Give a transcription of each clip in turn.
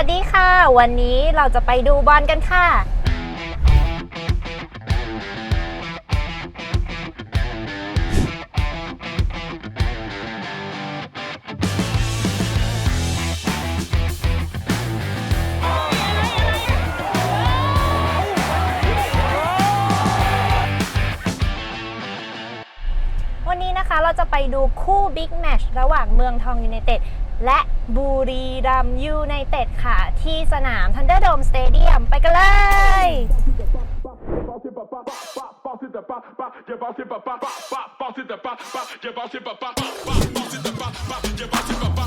วัสดีค่ะ วันนี้เราจะไปดูบอลกันค่ะ วันนี้นะคะเราจะไปดูคู่บิ๊กแมชระหว่างเมืองทองยูไนเต็ด และบุรีรัมยูไนเต็ดค่ะ ที่สนามทันเดอร์โดมสเตเดียมไปกันเลย Impact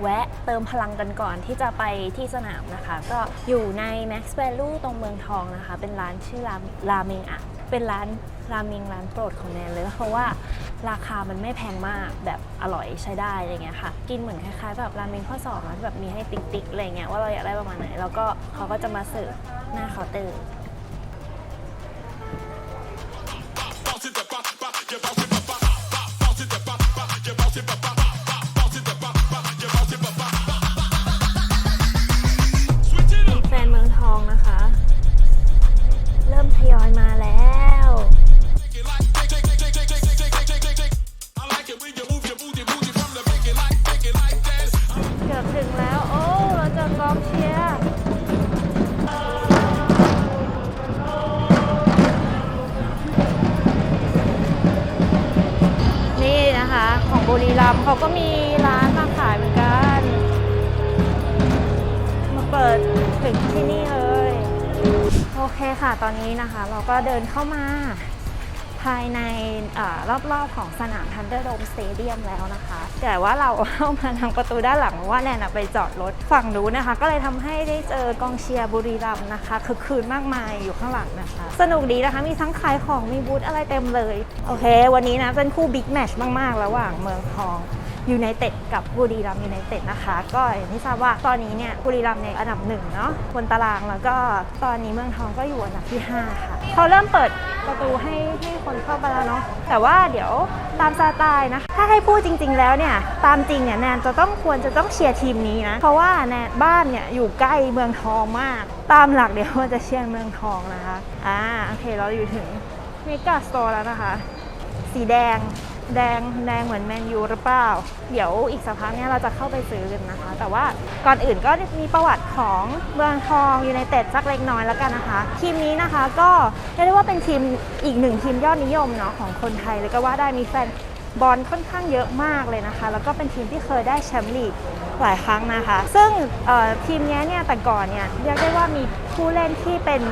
แวะเติมพลังกันก่อนที่จะไปที่สนามนะคะ ก็อยู่ใน Max Value ตรงเมืองทองนะคะ เป็นร้านชื่อราราเมงอะเป็นร้านราเมงร้านโปรดของแนนเลยเพราะว่าราคามันไม่แพงมากแบบอร่อยใช้ได้อะไรเงี้ยค่ะ กินเหมือนคล้ายๆ แบบราเมงข้อสอบนะแบบมีให้ติ๊กๆอะไรเงี้ยว่าเราอยากได้ประมาณไหน แล้วก็เขาก็จะมาเสิร์ฟหน้าเคาน์เตอร์ ก็มีร้านมาขายเหมือนกัน มาเปิดถึงที่นี่เลย โอเคค่ะตอนนี้นะคะ เราก็เดินเข้ามาภายในอรอบๆของสนามทันเดอร์โดมสเตเดียมแล้วนะคะ แต่ว่าเราเข้ามาทางประตูด้านหลังเพราะว่าแนนไปจอดรถฝั่งนู้นนะคะ ก็เลยทำให้ได้เจอกองเชียร์บุรีรัมย์นะคะคือคืนมากมายอยู่ข้างหลังนะคะ สนุกดีนะคะมีทั้งขายของมีบูธอะไรเต็มเลย โอเค วันนี้นะเป็นคู่บิ๊กแมชมากๆ ระหว่างเมืองทอง ยูไนเต็ดกับบุรีรัมย์ยูไนเต็ดนะคะ ก็อย่างที่ทราบว่าตอนนี้เนี่ยบุรีรัมย์ในอันดับหนึ่งเนาะบนตารางแล้วก็ตอนนี้เมืองทองก็อยู่อันดับที่ 5 ค่ะเขาเริ่มเปิดประตูให้ให้คนเข้าไปแล้วเนาะแต่ว่าเดี๋ยวตามสไตล์นะถ้าให้พูดจริง ๆ แล้วเนี่ยตามจริงเนี่ยแนนจะต้องควรจะต้องเชียร์ทีมนี้นะเพราะว่าแนนบ้านเนี่ยอยู่ใกล้เมืองทองมาก ตามหลักเดี๋ยวจะเชียร์เมืองทองนะคะอ่าโอเคเราอยู่ถึงเมกาสโตร์แล้วนะคะ สีแดง แดงแดงเหมือนแมนยูหรือเปล่า เดี๋ยวอีกสักพักเนี้ยเราจะเข้าไปซื้อกันนะคะ แต่ว่าก่อนอื่นก็มีประวัติของเมืองทองยูไนเต็ดสักเล็กน้อยแล้วกันนะคะ ทีมนี้นะคะก็เรียกได้ว่าเป็นทีมอีกหนึ่งทีมยอดนิยมเนาะของคนไทยเลยก็ว่าได้มีแฟนบอลค่อนข้างเยอะมากเลยนะคะ แล้วก็เป็นทีมที่เคยได้แชมป์ลีกหลายครั้งนะคะ ซึ่งทีมนี้เนี่ยแต่ก่อนเนี่ยเรียกได้ว่ามีผู้เล่นที่เป็น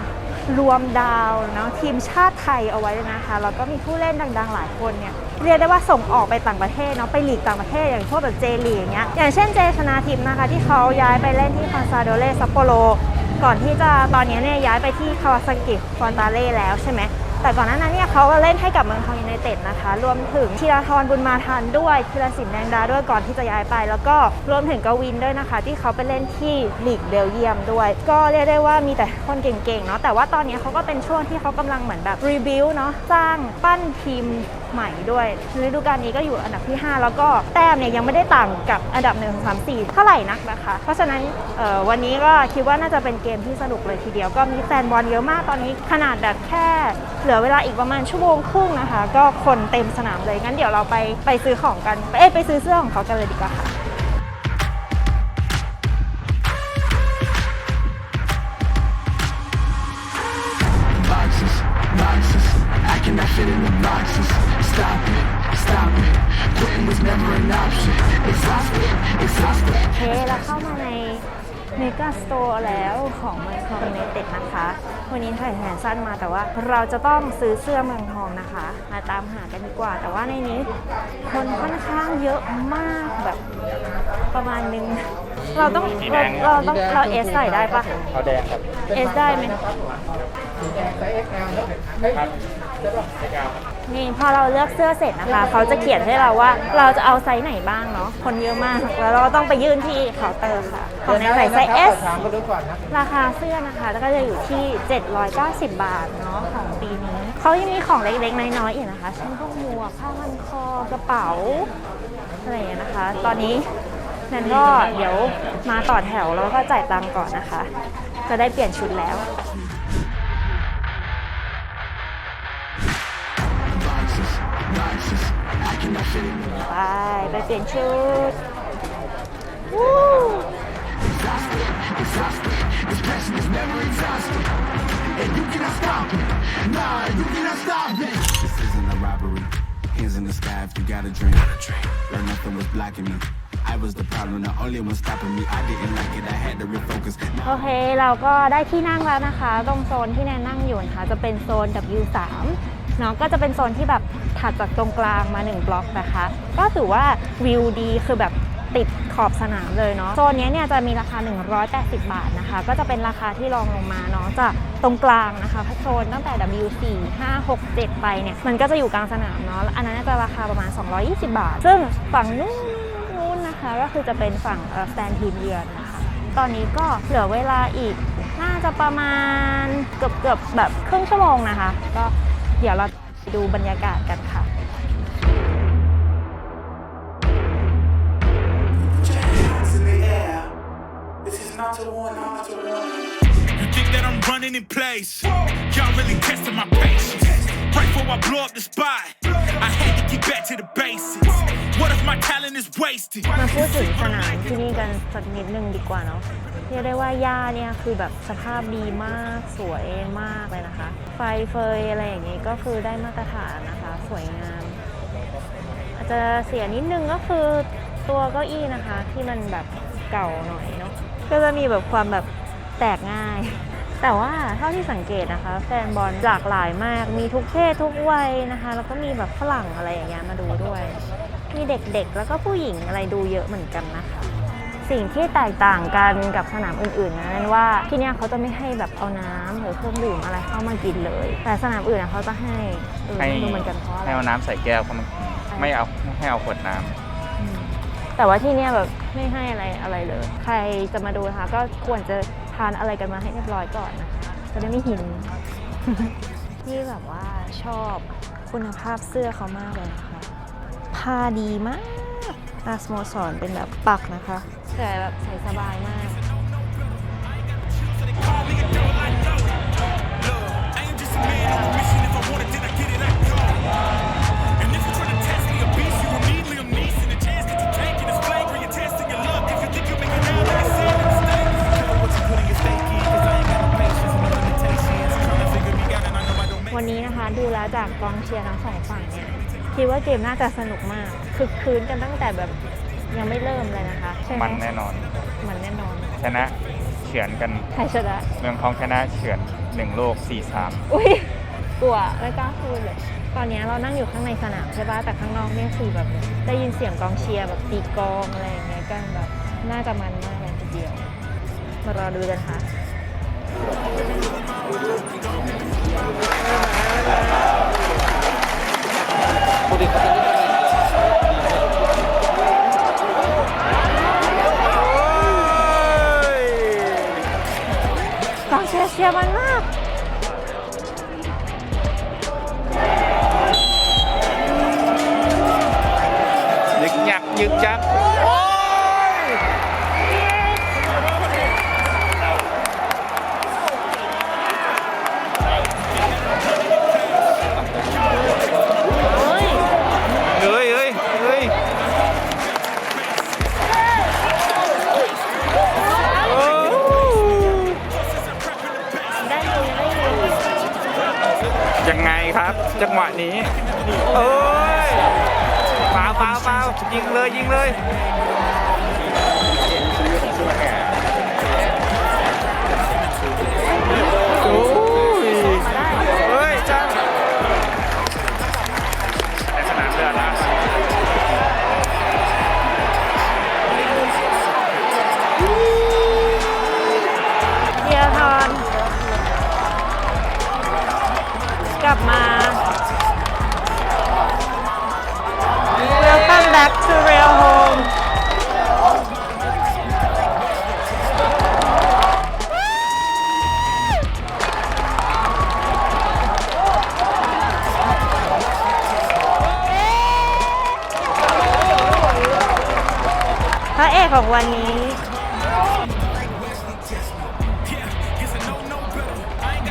รวมดาวเนาะทีมชาติไทยเอาไว้นะคะแล้วก็มีผู้เล่นดัง ๆ หลายคนเนี่ย เรียกได้ว่าส่งออกไปต่างประเทศเนาะไปหลีกต่างประเทศอย่างพวกแบบเจลีอย่างเงี้ยอย่างเช่นเจชนาทิพย์นะคะที่เขาย้ายไปเล่นที่คอนซาโดเลซัปโปโรก่อนที่จะตอนนี้เนี่ยย้ายไปที่คาวาซากิฟอนตาเล่แล้วใช่ไหม แต่ก่อนหน้านั้นเนี่ยเขาก็เล่นให้กับเมืองทองยูไนเต็ดนะคะ รวมถึงธีรทรบุญมาทันด้วยธีรศิลป์แดงดาด้วยก่อนที่จะย้ายไป แล้วก็รวมถึงกวินด้วยนะคะ ที่เขาไปเล่นที่ลีกเบลเยียมด้วย ก็เรียกได้ว่ามีแต่คนเก่งๆเนาะแต่ว่าตอนนี้เขาก็เป็นช่วงที่เขากำลังเหมือนแบบรีบิวเนาะสร้างปั้นทีมใหม่ด้วยฤดูกาลนี้ก็อยู่อันดับที่ 5 แล้วก็แต้มเนี่ยยังไม่ได้ต่างกับอันดับ1 3 4เท่าไหร่นักนะคะ เพราะฉะนั้นวันนี้ก็คิดว่าน่าจะเป็นเกมที่สนุกเลยทีเดียวก็มีแฟนบอลเยอะมากตอนนี้ขนาดแบบแค่ลือเวลาอีกประมาณชั่วโมงครึ่งนะคะ ก็คนเต็มสนามเลยงั้นเดี๋ยวเราไปไปซื้อของกันเอ้ยไปซื้อเสื้อของเขากันเลยดีกว่าค่ะ boxes, boxes. I cannot fit in the boxes. Stop it, stop it. Quitting was never an option. Exhausted, exhausted. โอเคเราเข้ามาใน เมกาสโตร์แล้วของเมืองทองยูไนเต็ดนะคะ วันนี้ถ่ายแขนสั้นมาแต่ว่าเราจะต้องซื้อเสื้อเมืองทองนะคะ มาตามหากันดีกว่า แต่ว่าในนี้คนค่อนข้างเยอะมากแบบประมาณนึง เราต้องเราเราต้องเราเอสใส่ได้ปะเอาแดงครับเอสได้ไหมครับได้ครับ นี่พอเราเลือกเสื้อเสร็จนะคะ เขาจะเขียนให้เราว่าเราจะเอาไซส์ไหนบ้างเนาะคนเยอะมาก แล้วเราก็ต้องไปยื่นที่เคาน์เตอร์ค่ะของในใส่ไซส์ S ถามก็ดูก่อนนะราคาเสื้อนะคะ แล้วก็จะอยู่ที่ 790 บาทเนาะของปีนี้เขายังมีของเล็กๆน้อยๆอีกนะคะเช่นพวกหมวกผ้าพันคอกระเป๋าอะไรอย่างเงี้ยนะคะ ตอนนี้แนนก็เดี๋ยวมาต่อแถวแล้วก็จ่ายตังค์ก่อนนะคะ จะได้เปลี่ยนชุดแล้ว only one stopping me. I didn't like it, I had to refocus. โอเค เราก็ได้ที่นั่งแล้วนะคะ ตรงโซนที่แนนนั่งอยู่นะคะ จะเป็นโซน W3 เนาะก็จะเป็นโซนที่แบบถัดจากตรงกลางมา 1 บล็อกนะคะ ก็ถือว่าวิวดีคือแบบติดขอบสนามเลยเนาะโซนนี้เนี่ยจะมีราคา 180 บาทนะคะ ก็จะเป็นราคาที่รองลงมาเนาะจากตรงกลางนะคะโซนตั้งแต่ W4 5 6 7 ไปเนี่ย มันก็จะอยู่กลางสนามเนาะอันนั้นจะราคาประมาณ 220 บาท ซึ่งฝั่งนู้นนู้นนะคะ ก็คือจะเป็นฝั่งสแตนทีมเยือนนะคะ ตอนนี้ก็เหลือเวลาอีกน่าจะประมาณเกือบเกือบแบบครึ่งชั่วโมงนะคะ ก็ เดี๋ยวเราไปดูบรรยากาศกันค่ะ hands in the air. This is not a warning, not a warning. You think that I'm running in place? Y'all really testing my patience. Right before I blow up the spot, I had to get back to the basics. What if my talent is wasted? มาพูดถึงสนามที่นี่กันสักนิดนึงดีกว่าเนาะเรียกได้ว่าหญ้าเนี่ยคือแบบสภาพดีมากสวยมากเลยนะคะ ไฟเฟยอะไรอย่างงี้ก็คือได้มาตรฐานนะคะ สวยงาม อาจจะเสียนิดนึงก็คือตัวเก้าอี้นะคะ ที่มันแบบเก่าหน่อยเนาะก็จะมีแบบความแบบแตกง่าย แต่ว่าเท่าที่สังเกตนะคะ แฟนบอลหลากหลายมากมีทุกเพศทุกวัยนะคะ แล้วก็มีแบบฝรั่งอะไรอย่างเงี้ยมาดูด้วย มีเด็กๆ แล้วก็ผู้หญิงอะไรดูเยอะเหมือนกันนะคะ สิ่งที่แตกต่างกันกับสนามอื่นๆนะนั่นว่าที่เนี่ยเขาจะไม่ให้แบบเอาน้ำหรือเครื่องดื่มอะไรเข้ามากินเลย แต่สนามอื่นอะเขาจะให้เออให้ไม่รู้เหมือนกันเพราะอะไรให้เอาน้ำใส่แก้วเขามาไม่เอาให้เอาขวดน้ำแต่ว่าที่เนี่ยแบบไม่ให้อะไรอะไรเลย ใครจะมาดูนะคะก็ควรจะทานอะไรกันมาให้เรียบร้อยก่อนนะคะจะได้ไม่หินที่แบบว่าชอบคุณภาพเสื้อเขามากเลยนะคะ ผ้าดีมากอาสโมสรเป็นแบบปักนะคะใส่แบบใส่สบายมาก I am just a man on a mission. If I want it, then I get it, I go. And if you're trying to test me, a beast, you will need Liam Neeson. The chance that you're taking is flagrant. You're testing your luck. If you think you make it out, then it's sad mistake. Careful what you put in your stake in, 'cause I ain't got no patience and no limitations. Trying to figure me out, and I know I don't make วันนี้นะคะดูแล้วจากกองเชียร์ทั้งสองฝั่งเนี่ย คิดว่าเกมน่าจะสนุกมากคึกคืนกันตั้งแต่แบบยังไม่เริ่มเลยนะคะใช่ไหมมันแน่นอน มันแน่นอนชนะเฉือนกันใครชนะเมืองทองชนะเฉือนหนึ่งโลก4 3อุ้ยกลัวไม่กล้าพูดเลยตอนนี้เรานั่งอยู่ข้างในสนามใช่ปะแต่ข้างนอกเนี่ยคือแบบได้ยินเสียงกองเชียร์แบบตีกลองอะไรอย่างเงี้ยกันแบบน่าจะมันมากเลยทีเดียว มารอดูกันค่ะ กองเชียร์เชียร์มันมากยึกยักยึกยัก ครับ จังหวะนี้เอ้ยฟาวฟาวฟาวยิงเลยยิงเลย ลับมา welcome back to real home พระเอกของวันนี้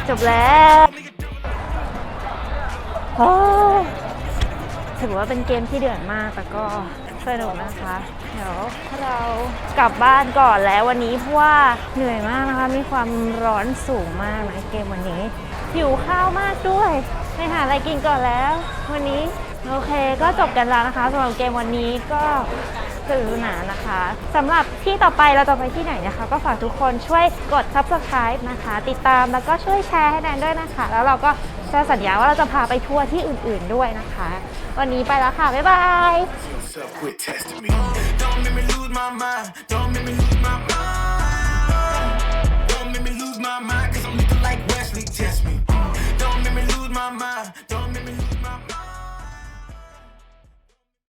จบแล้ว ถือว่าเป็นเกมที่เดือดมากแต่ก็สนุกนะคะ เดี๋ยวเรากลับบ้านก่อนแล้ววันนี้เพราะว่าเหนื่อยมากนะคะ มีความร้อนสูงมากนะเกมวันนี้หิวข้าวมากด้วยไปหาอะไรกินก่อนแล้ว วันนี้โอเคก็จบกันแล้วนะคะสำหรับเกมวันนี้ก็สนุกสนานนะคะสำหรับที่ต่อไปเราจะไปที่ไหนนะคะ ก็ฝากทุกคนช่วยกด subscribe นะคะ ติดตามแล้วก็ช่วยแชร์ให้แนนด้วยนะคะ แล้วเราก็ จะสัญญาว่าเราจะพาไปทัวร์ที่อื่นๆด้วยนะคะ วันนี้ไปแล้วค่ะ บ๊ายบาย